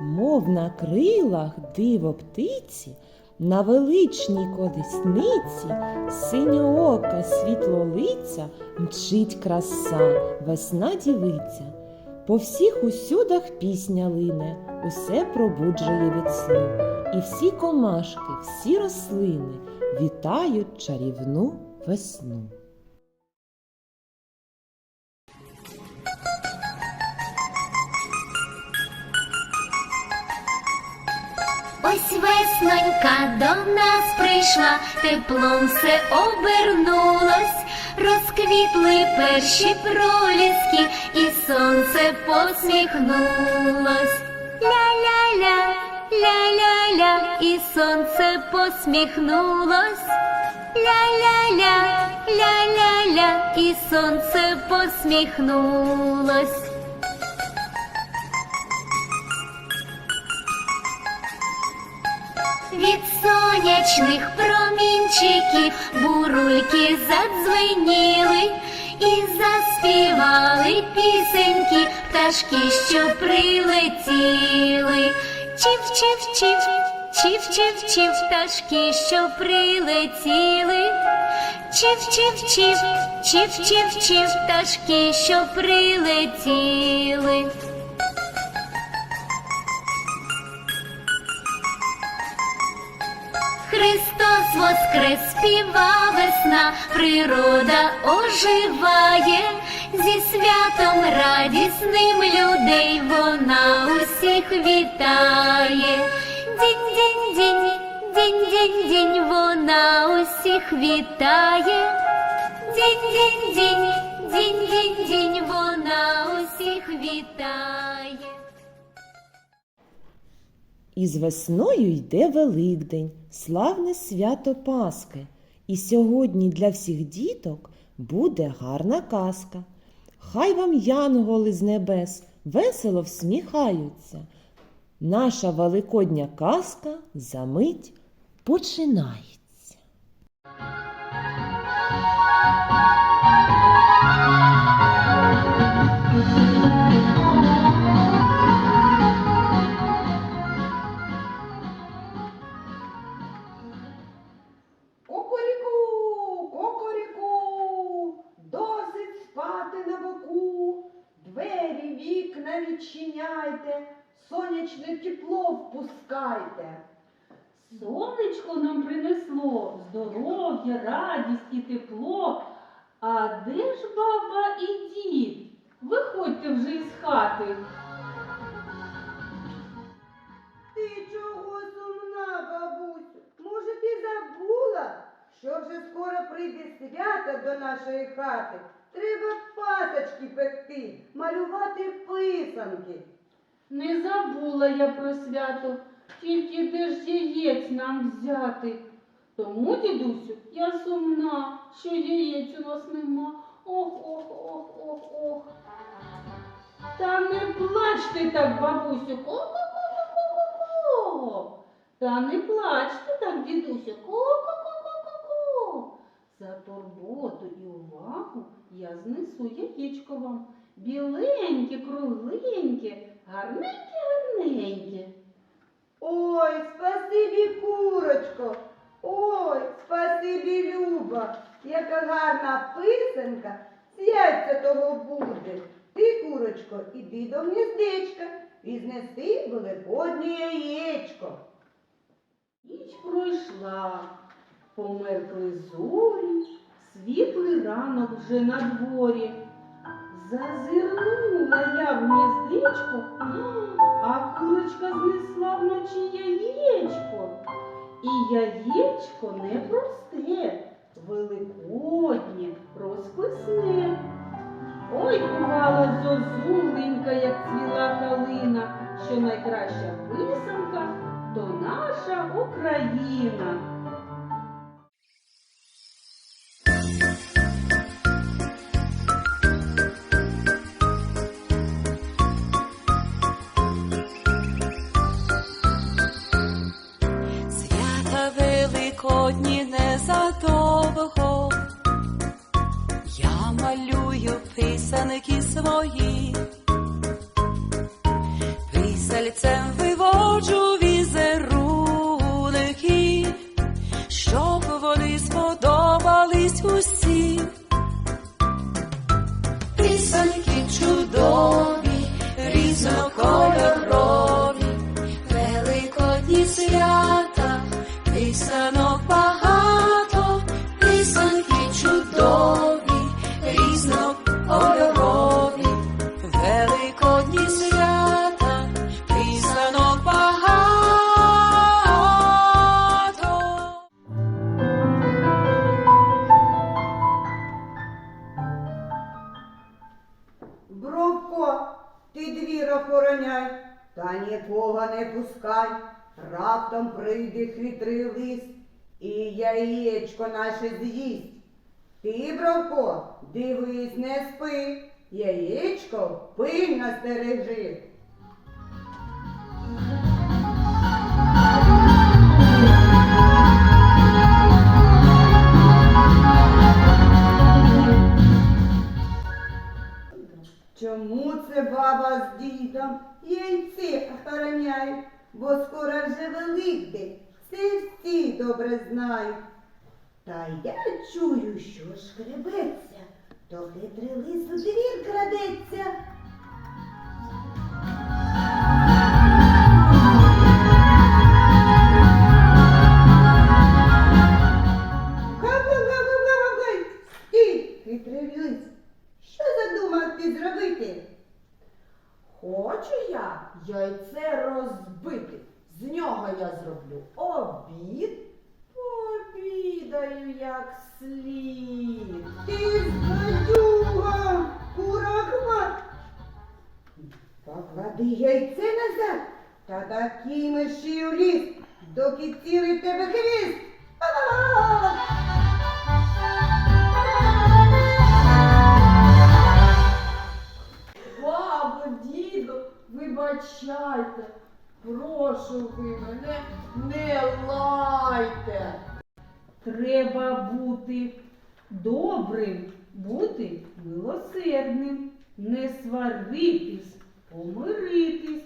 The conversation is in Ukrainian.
мов на крилах диво птиці, на величній колесниці, синьоока світлолиця, мчить краса, весна дівиця. По всіх усюдах пісня лине, усе пробуджує від сну. І всі комашки, всі рослини вітають чарівну весну. Ось веснонька до нас прийшла, теплом все обернулось, розквітли перші проліски, і сонце посміхнулось. Ля-ля-ля, ля-ля-ля, і сонце посміхнулось. Ля-ля-ля, ля-ля-ля, і сонце посміхнулось. Від сонячних промінчиків бурульки задзвеніли і заспівали пісеньки, пташки, що прилетіли. Чів, чів, чів, чів, чів, чів, пташки, що прилетіли. Чів, чів, чів, чів, чів, чів, пташки, що прилетіли. Воскрес співа весна, природа оживає, зі святом радісним людей вона усіх вітає. Дінь, дінь, дінь, дінь, дінь, дінь, вона усіх вітає. Дінь, дінь, дінь, дінь, дінь, дінь, вона усіх вітає. Із весною йде Великдень, славне свято Пасхи. І сьогодні для всіх діток буде гарна казка. Хай вам янголи з небес весело всміхаються. Наша великодня казка за мить починається. Вікна відчиняйте, сонячне тепло впускайте. Сонечко нам принесло здоров'я, радість і тепло. А де ж баба і дід? Виходьте вже із хати. Ти чого сумна, бабусю? Може, ти забула, що вже скоро прийде свято до нашої хати? Треба пасочки пекти, малювати писанки. Не забула я про свято, тільки де ж яєць нам взяти. Тому, дідусю, я сумна, що яєць у нас нема. Ох, ох, ох, ох, ох. Та не плачте так, бабусю. Ко-ко-ко-ко-ко-ко. Та не плачте так, дідусю. Ко-ко-ко-ко-ко-ко. За турботу і увагу я знесу яєчко вам. Біленьке, кругленьке, гарненьке, гарненьке. Ой, спасибі, курочко. Ой, спасибі, Люба. Яка гарна писанка, свяття того буде. Ти, курочко, іди до гніздечка і знеси великоднє яєчко. Ніч пройшла, померкли зорі, світлий ранок вже на дворі. Зазирнула я в гніздечко, а курочка знесла вночі яєчко. І яєчко не просте, великоднє, розписне. Ой, бувала зозуленька, як цвіла калина, що найкраща писанка то наша Україна. Великодні незадовго, я малюю писанки свої, писальцем ви пускай, раптом прийде хитрий лист і яєчко наше з'їсть. Ти, Бровко, дивись, не спи, яєчко пильно стережи. Чому це баба з дідом яйці охороняють, бо скоро вже Великдень, це всі добре знають. Та я чую, що шкребеться, то хитрий лис у двір крадеться. Зробити? Хочу я яйце розбити. З нього я зроблю обід. Пообідаю як слід. Ти злодюга, курахма. Поклади яйце назад та такий мерщій у ліс, доки цілий тебе хвіст. Вибачайте. Прошу ви мене не лайте. Треба бути добрим, бути милосердним, не сваритись, помиритись,